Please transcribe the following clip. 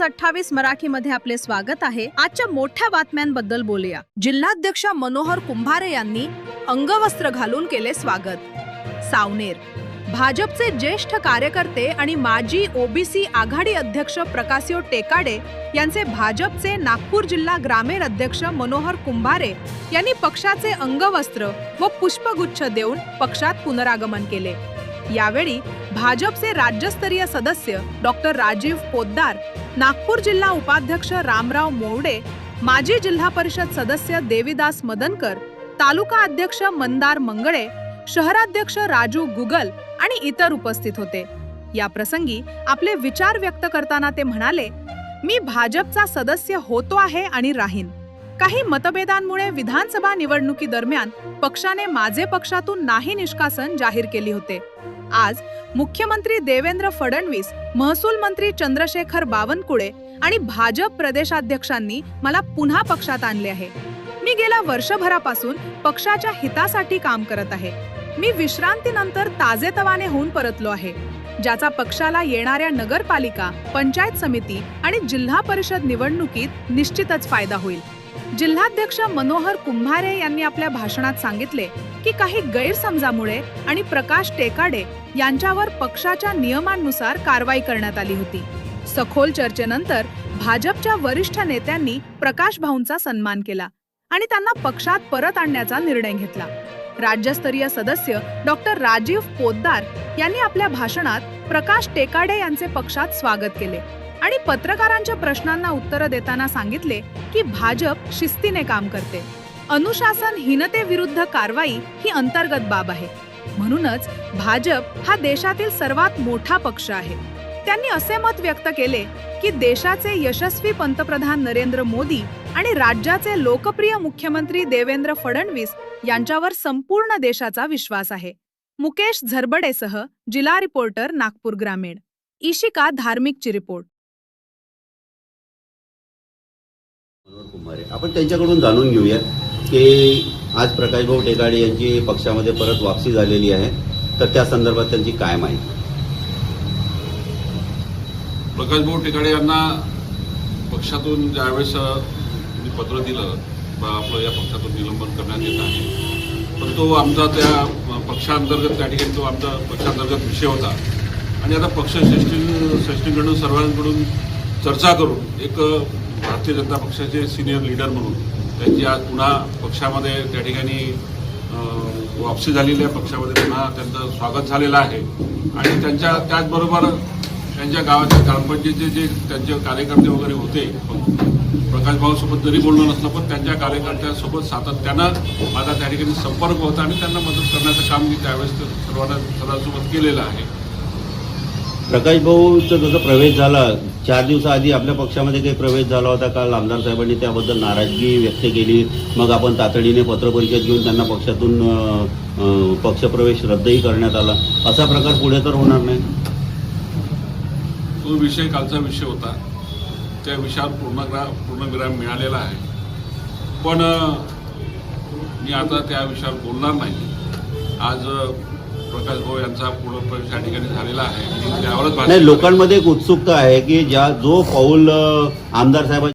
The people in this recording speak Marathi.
न्यूज अठ्ठावीस मराठी मध्ये आपले स्वागत आहे. आजच्या मोठ्या बातम्यांबद्दल बोलूया. जिल्हाध्यक्ष मनोहर कुंभारे यांनी अंगवस्त्र घालून केले स्वागत. सावनेर. भाजपचे ज्येष्ठ कार्यकर्ते आणि माजी ओबीसी आघाडी अध्यक्ष प्रकाशयो टेकाडे यांचे भाजपचे नागपूर जिल्हा ग्रामीण अध्यक्ष मनोहर कुंभारे यांनी पक्षाचे अंगवस्त्र व पुष्पगुच्छ देऊन पक्षात पुनरागमन केले. यावेळी भाजपचे राज्यस्तरीय सदस्य डॉक्टर राजीव पोद्दार नागपूर जिल्हा उपाध्यक्ष रामराव मोवडे माजी जिल्हा परिषद सदस्य देविदास मदनकर तालुका अध्यक्ष मंदार मंगळे शहराध्यक्ष राजू गुगल आणि इतर उपस्थित होते. या प्रसंगी आपले विचार व्यक्त करताना ते म्हणाले मी भाजपचा सदस्य होतो आहे आणि राहीन. काही मतभेदांमुळे विधानसभा निवडणुकीदरम्यान पक्षाने माझे पक्षातून नाही निष्कासन जाहीर केले होते. आज मुख्यमंत्री देवेंद्र फडणवीस महसूल मंत्री चंद्रशेखर बावनकुळे आणि भाजप प्रदेशाध्यक्षांनी मला पुन्हा पक्षात आणले आहे. मी गेल्या वर्षभरापासून पक्षाच्या हितासाठी काम करत आहे. मी विश्रांतीनंतर ताजेतवाने होऊन परतलो आहे. ज्याचा पक्षाला येणाऱ्या नगरपालिका पंचायत समिती आणि जिल्हा परिषद निवडणुकीत निश्चितच फायदा होईल. जिल्हाध्यक्ष मनोहर कुंभारे यांनी आपल्या भाषणात सांगितले की काही गैरसमजामुळे आणि प्रकाश टेकाडे यांच्यावर पक्षाच्या नियमांनुसार कारवाई करण्यात आली होती. सखोल चर्चेनंतर भाजपच्या वरिष्ठ नेत्यांनी प्रकाश भाऊंचा सन्मान केला आणि त्यांना पक्षात परत आणण्याचा निर्णय घेतला. राज्यस्तरीय सदस्य डॉक्टर राजीव पोद्दार यांनी आपल्या भाषणात प्रकाश टेकाडे यांचे पक्षात स्वागत केले. आणि पत्रकारांच्या प्रश्नांना उत्तरं देताना सांगितले की भाजप शिस्तीने काम करते. अनुशासन हीनतेविरुद्ध कारवाई ही अंतर्गत बाब आहे. म्हणूनच भाजप हा देशातील सर्वात मोठा पक्ष आहे. त्यांनी असे मत व्यक्त केले की देशाचे यशस्वी पंतप्रधान नरेंद्र मोदी आणि राज्याचे लोकप्रिय मुख्यमंत्री देवेंद्र फडणवीस यांच्यावर संपूर्ण देशाचा विश्वास आहे. मुकेश झरबडेसह जिल्हा रिपोर्टर नागपूर ग्रामीण. इशिका धार्मिकची रिपोर्ट. कुमारे. आपण त्यांच्याकडून जाणून घेऊया की आज प्रकाशभाऊ टेकाडे यांची पक्षामध्ये परत वापसी झालेली आहे. तर त्या संदर्भात त्यांची काय माहिती? प्रकाशभाऊ टेकाडे यांना पक्षातून ज्यावेळेस मी पत्र दिलं बा आपलं या पक्षातून निलंबन करण्यात येत आहे. पण तो आमचा त्या पक्षांतर्गत त्या ठिकाणी तो आमचा पक्षांतर्गत विषय होता. आणि आता पक्ष श्रेष्ठी श्रेष्ठींकडून सर्वांकडून चर्चा करून एक भारतीय जनता पक्षाचे सिनियर लीडर म्हणून त्यांची आज पुन्हा पक्षामध्ये त्या ठिकाणी वापसी झालेली आहे. पक्षामध्ये पुन्हा त्यांचं स्वागत झालेलं आहे. आणि त्यांच्या त्याचबरोबर त्यांच्या गावाच्या ग्रामपंचायतीचे जे त्यांचे कार्यकर्ते वगैरे होते प्रकाश भाऊसोबत जरी बोलणं नसलं पण त्यांच्या कार्यकर्त्यांसोबत सातत्यानं माझा त्या ठिकाणी संपर्क होता आणि त्यांना मदत करण्याचं काम मी त्यावेळेस सर्वांना सर्वांसोबत केलेलं आहे. प्रकाशभाऊचा जसा प्रवेश झाला चार दिवसाआधी आपल्या पक्षामध्ये काही प्रवेश झाला होता काल आमदार साहेबांनी त्याबद्दल नाराजगी व्यक्त केली. मग आपण तातडीने पत्रपरिषद घेऊन त्यांना पक्षातून पक्षप्रवेश रद्दही करण्यात आला. असा प्रकार पुढे तर होणार नाही. तो विषय कालचा विषय होता. त्या विषयावर पूर्णग्रा पूर्णविराम मिळालेला आहे. पण मी आता त्या विषयावर बोलणार नाही. आज प्रकाश भाऊ यांचा पूर्ण या ठिकाणी झालेला आहे. त्यावरच नाही लोकांमध्ये एक उत्सुकता आहे की ज्या जो पाऊल आमदार साहेबांनी